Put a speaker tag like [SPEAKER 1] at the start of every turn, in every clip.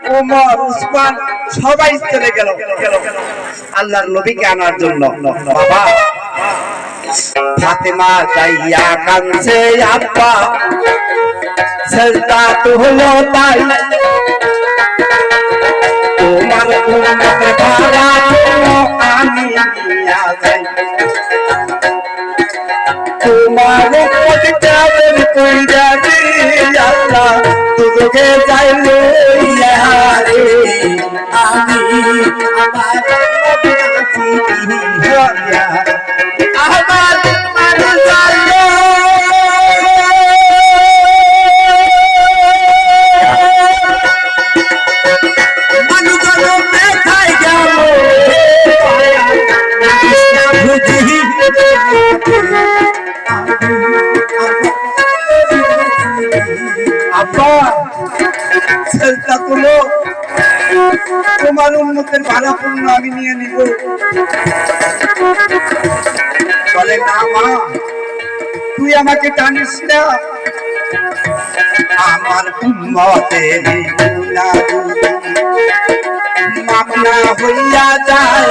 [SPEAKER 1] ওমর উসমান সবাই তোমার তোমার উন্নতের ভাড়া পূর্ণ আমি নিয়ে নিব। বলে, না, মা, তুই আমাকে টানিস না। আমার উন্মতের মামলা হইয়া যায়।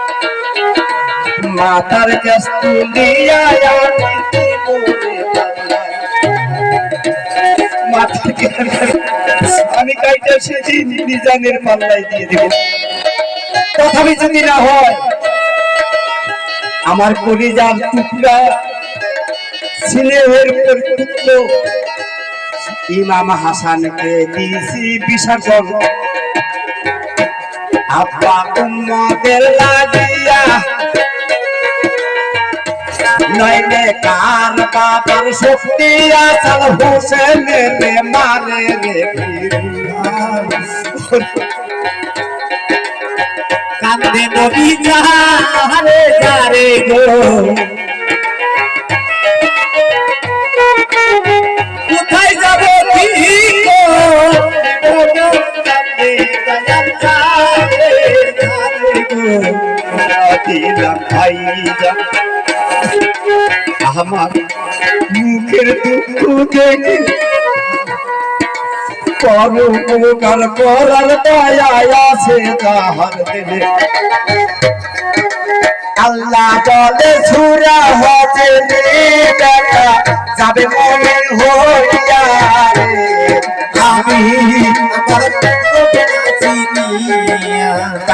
[SPEAKER 1] মাথার আমি কাইটা নিজানের পাল্লায় দিয়ে দেব। তথাপি যদি না হয়, আমার কলিজার টুকরা পুত্র ইমাম হাসানকে দিয়েছি বিসর্জন আব্বা উম্মদের লাগিয়া নইলে কার বাবার শক্তি আসাল হোসেনের মারে রে কান্দে নবী যারে যারে গো। কোথায় যাব কি গো? কান্দে যারে যারে গো। দিলাম ভাই যা আমার মুখের দুঃখ দেখে করো উপকার করার দয়া আছে তাহার দিলে আল্লাহ বলে সুরা হতে যাবে মনে হইয়া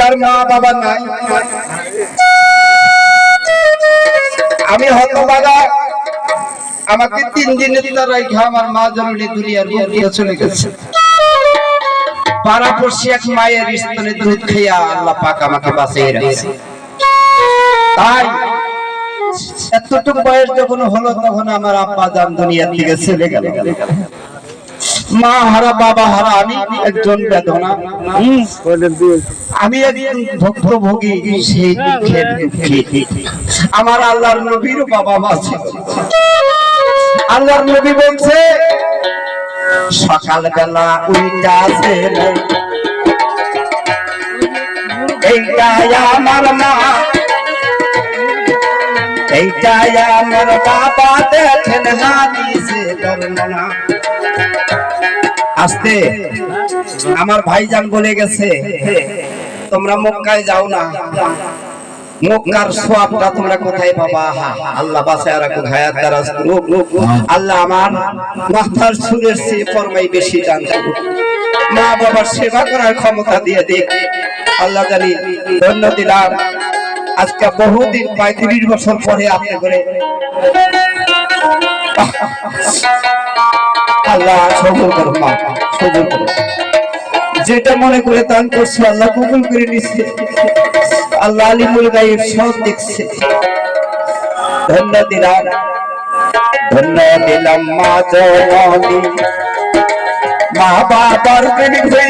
[SPEAKER 1] যার মা বাবা নাই। আমি আমাকে তিন দিনের আমার মা জননী দুনিয়ার বুক দিয়ে চলে গেছে। এতটুকু বয়স যখন হলো, তখন আমার আব্বা জান দুনিয়া থেকে চলে গেল। মা হারা, বাবা হারা, আমি একজন বেদনা। আমি একজন ভক্তভোগী, সেই আমার আল্লাহর নবীর বাবা মা ছিল। আল্লাহর নবী বলছে, সকালবেলা উইটা ছেলে এইটাই আমার মা। এইটাই আমার বাবা দেখেন হাদিসে বর্ণনা। আস্তে। আমার ভাইজান বলে গেছে, তোমরা মক্কায় যাও না। তোমরা কোথায় আল্লাহ আল্লাহ আমার সুরের চেয়ে বেশি মা বাবার সেবা করার ক্ষমতা দিয়ে আল্লাহ ধন্য আজকে বহুদিন, পঁয়ত্রিশ বছর পরে আপনি করে আল্লাহ সবুর করো মা সবুর করো যেটা মনে করে দান করছে, আল্লাহ কবুল করে নিচ্ছে। আল্লাহ আলিমুল গাইব সব দেখছে। ধন্য দিলাম ধন্য দিলাম মা জননী মা বাবার প্রেমিক হয়ে